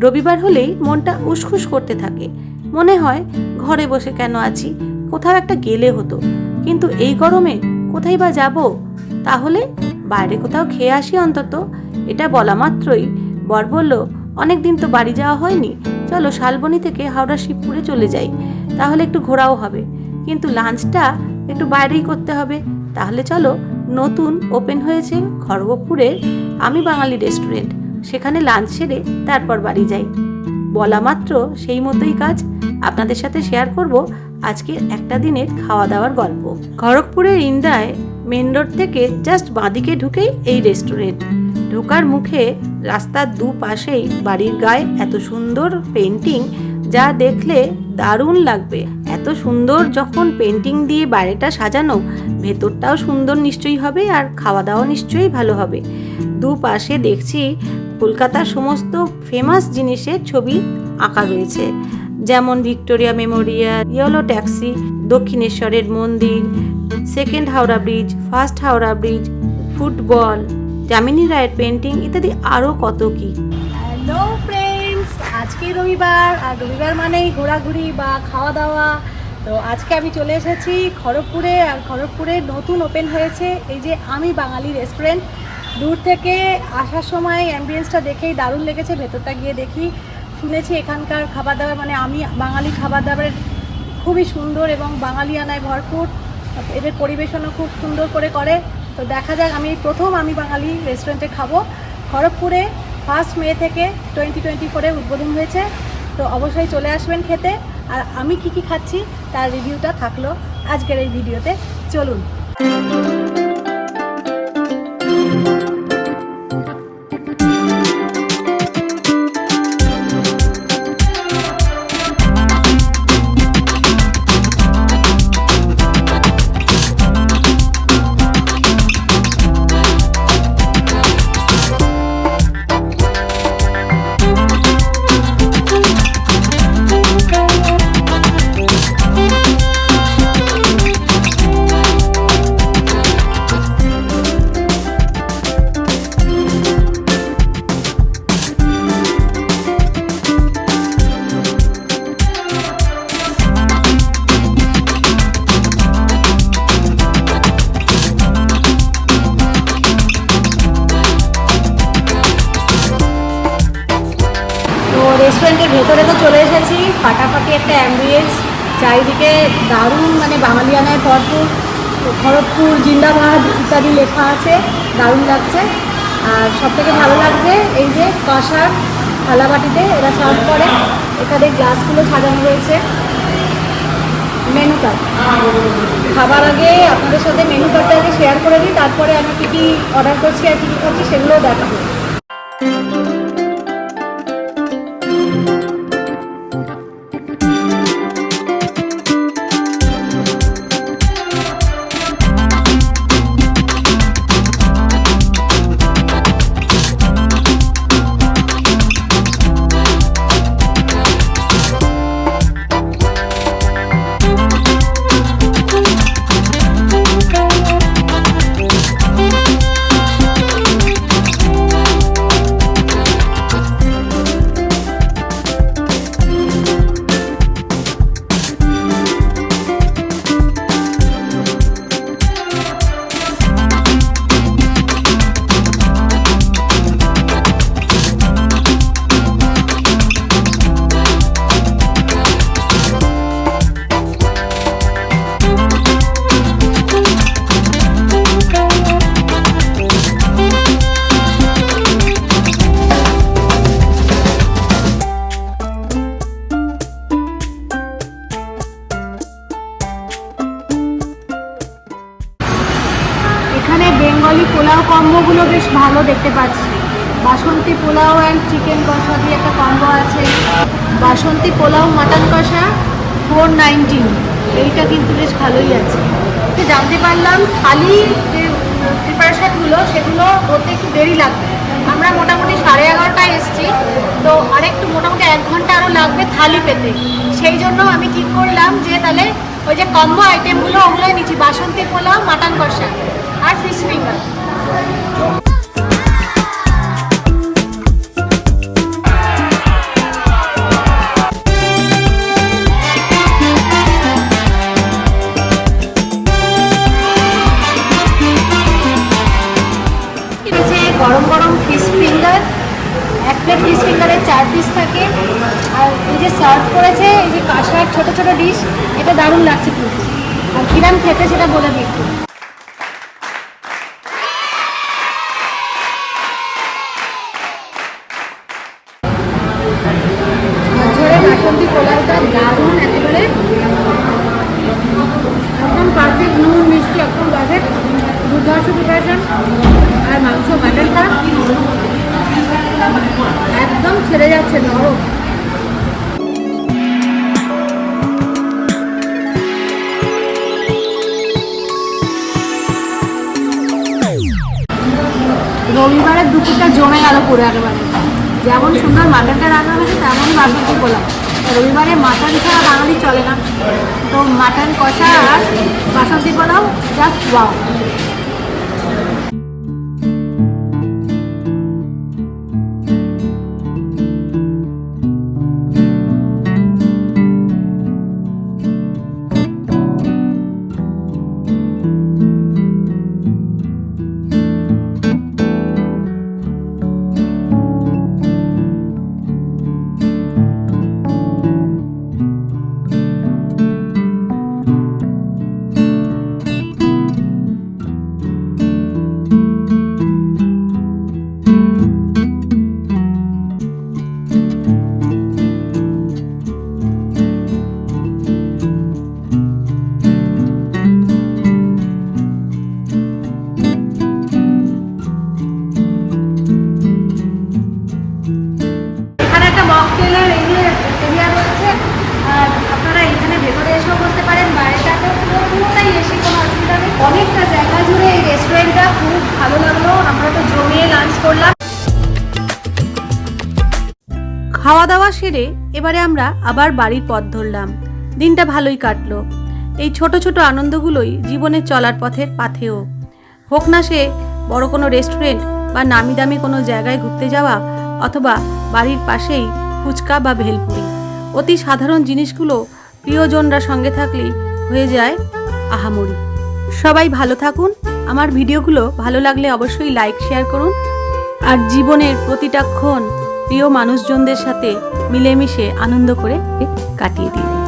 রবিবার হলেই মনটা উসখুস করতে থাকে। মনে হয়, ঘরে বসে কেন আছি? কোথাও একটা গেলে হতো। কিন্তু এই গরমে কোথায় বা যাব? তাহলে বাইরে কোথাও খেয়ে আসি অন্তত। এটা বলা মাত্রই। বর বলল, অনেক দিন তো বাড়ি যাওয়া হয়নি। চলো শালবনি থেকে হাওড়া শিবপুরে চলে যাই। তাহলে একটু ঘোরাও হবে। কিন্তু লাঞ্চটা একটু বাইরেই করতে হবে। তাহলে চলো, নতুন ওপেন হয়েছে খড়গপুরের আমি বাঙালি রেস্টুরেন্ট। সেখানে লাঞ্চ সেরে তারপর বাড়ি যাই। বলা মাত্র সেই মতোই কাজ আপনাদের সাথে শেয়ার করব আজকে একটা দিনের খাওয়া দাওয়ার গল্প। খড়গপুরের ইন্দায় মেন রোড থেকে জাস্ট বাঁদিকে ঢুকেই এই রেস্টুরেন্ট ঢোকার মুখে রাস্তার দুপাশেই বাড়ির গায়ে এত সুন্দর পেন্টিং যা দেখলে দারুণ লাগবে। এত সুন্দর যখন পেন্টিং দিয়ে বাইরেটা সাজানো, ভেতরটাও সুন্দর নিশ্চয়ই হবে আর খাওয়া দাওয়া নিশ্চয়ই ভালো হবে। দুপাশে দেখছি কলকাতার সমস্ত ফেমাস জিনিসের ছবি আঁকা রয়েছে। যেমন ভিক্টোরিয়া মেমোরিয়াল, ইয়েলো ট্যাক্সি, দক্ষিণেশ্বরের মন্দির, second Howrah bridge, first Howrah bridge, football, Jamini রায়ের পেন্টিং ইত্যাদি আরও কত কি। হ্যালো ফ্রেন্ডস আজকে রবিবার, আর রবিবার মানেই ঘোরাঘুরি বা খাওয়া দাওয়া তো আজকে আমি চলে এসেছি খড়গপুরে, আর খড়গপুরে নতুন ওপেন হয়েছে এই যে আমি বাঙালি রেস্টুরেন্ট দূর থেকে আসার সময় অ্যাম্বিয়েন্সটা দেখেই দারুণ লেগেছে, ভেতরটা গিয়ে দেখি, শুনেছি এখানকার খাবার দাবার মানে আমি বাঙালি খাবার দাবারের খুবই সুন্দর এবং বাঙালিয়ানায় ভরপুর, এদের পরিবেশনও খুব সুন্দর করে করে। তো দেখা যাক, আমি প্রথম আমি বাঙালি রেস্টুরেন্টে খাব। খড়গপুরে ফার্স্ট মে থেকে টোয়েন্টি টোয়েন্টি ফোরে উদ্বোধন হয়েছে। তো অবশ্যই চলে আসবেন খেতে। আর আমি কি কি খাচ্ছি, তার রিভিউটা থাকল আজকের এই ভিডিওতে। চলুন। রেস্টুরেন্টের ভেতরে তো চলে এসেছি। ফাটাফাটি একটা অ্যাম্বিয়েন্স চারিদিকে দারুণ মানে বাঙালিয়ানায় ভরপুর। খড়গপুর, জিন্দাবাদ ইত্যাদি লেখা আছে, দারুণ লাগছে। আর সব থেকে ভালো লাগছে এই যে কষার থালাবাটিতে, এরা সার্ভ করে। এখানে গ্লাসগুলো সাজানো রয়েছে মেনু কার্ড খাবার আগে আপনাদের সাথে মেনু কার্ডটা আগে শেয়ার করে দিই, তারপরে আমি কী কী অর্ডার করছি আর কী কী খাচ্ছি সেগুলোও দেখাবো। কম্বোগুলো বেশ ভালো দেখতে পাচ্ছি। বাসন্তী পোলাও অ্যান্ড চিকেন কষা দিয়ে একটা কম্বো আছে। বাসন্তী পোলাও মাটন কষা ফোর নাইনটিন এইটা কিন্তু বেশ ভালোই আছে। জানতে পারলাম থালি যে প্রিপারেশানগুলো সেগুলো হতে একটু দেরি লাগবে। আমরা মোটামুটি সাড়ে এগারোটায় এসেছি। তো আরেকটু মোটামুটি এক ঘণ্টা আরও লাগবে থালি পেতে। সেই জন্য আমি ঠিক করলাম যে তাহলে ওই যে কম্বো আইটেমগুলো ওগুলোই নিচ্ছি। বাসন্তী পোলাও মাটন কষা আর ফিশ ফিঙ্গার গরম গরম ফিশ ফিঙ্গার এক প্লেট ফিশ ফিঙ্গারে চার পিস থাকে। আর এই যে সার্ভ করেছে, এই যে কাঁসার ছোটো ছোটো ডিশ এটা দারুণ লাগছে কিন্তু। আর কিরাম খেতে সেটা বলে দিই। একটু ঝরে দারুণ, একেবারে একদম পারফেক্ট নুন, মিষ্টি, একদম পারফেক্ট দুর্ধর্ষ প্রিপারেশন আর মাংস মাটনটা একদম ছেড়ে যাচ্ছে নরম রবিবারের দুপুরটা জমে গেল পুরো একেবারে। যেমন সুন্দর মাটনটা রান্না হয়েছে তেমনই বাসন্তী পোলাও। রবিবারে মাটন ছাড়া বাঙালি চলে না। তো মাটন কষা আর বাসন্তী পোলাও জাস্ট ওয়াও রেস্টুরেন্টটা খুব ভালো লাগল। আমরা তো জমিয়ে লাঞ্চ করলাম। খাওয়া দাওয়া সেরে এবারে আমরা আবার বাড়ির পথ ধরলাম। দিনটা ভালোই কাটলো। এই ছোট ছোট আনন্দগুলোই জীবনে চলার পথের পাথেও হোক না সে বড় কোনো রেস্টুরেন্ট বা নামি দামি কোনো জায়গায় ঘুরতে যাওয়া অথবা বাড়ির পাশেই ফুচকা বা ভেলপুরি। অতি সাধারণ জিনিসগুলো প্রিয়জনরা সঙ্গে থাকলেই হয়ে যায় আহামরি। সবাই ভালো থাকুন। আমার ভিডিওগুলো ভালো লাগলে অবশ্যই লাইক শেয়ার করুন। আর জীবনের প্রতিটা ক্ষণ প্রিয় মানুষজনদের সাথে মিলেমিশে আনন্দ করে কাটিয়ে দিন।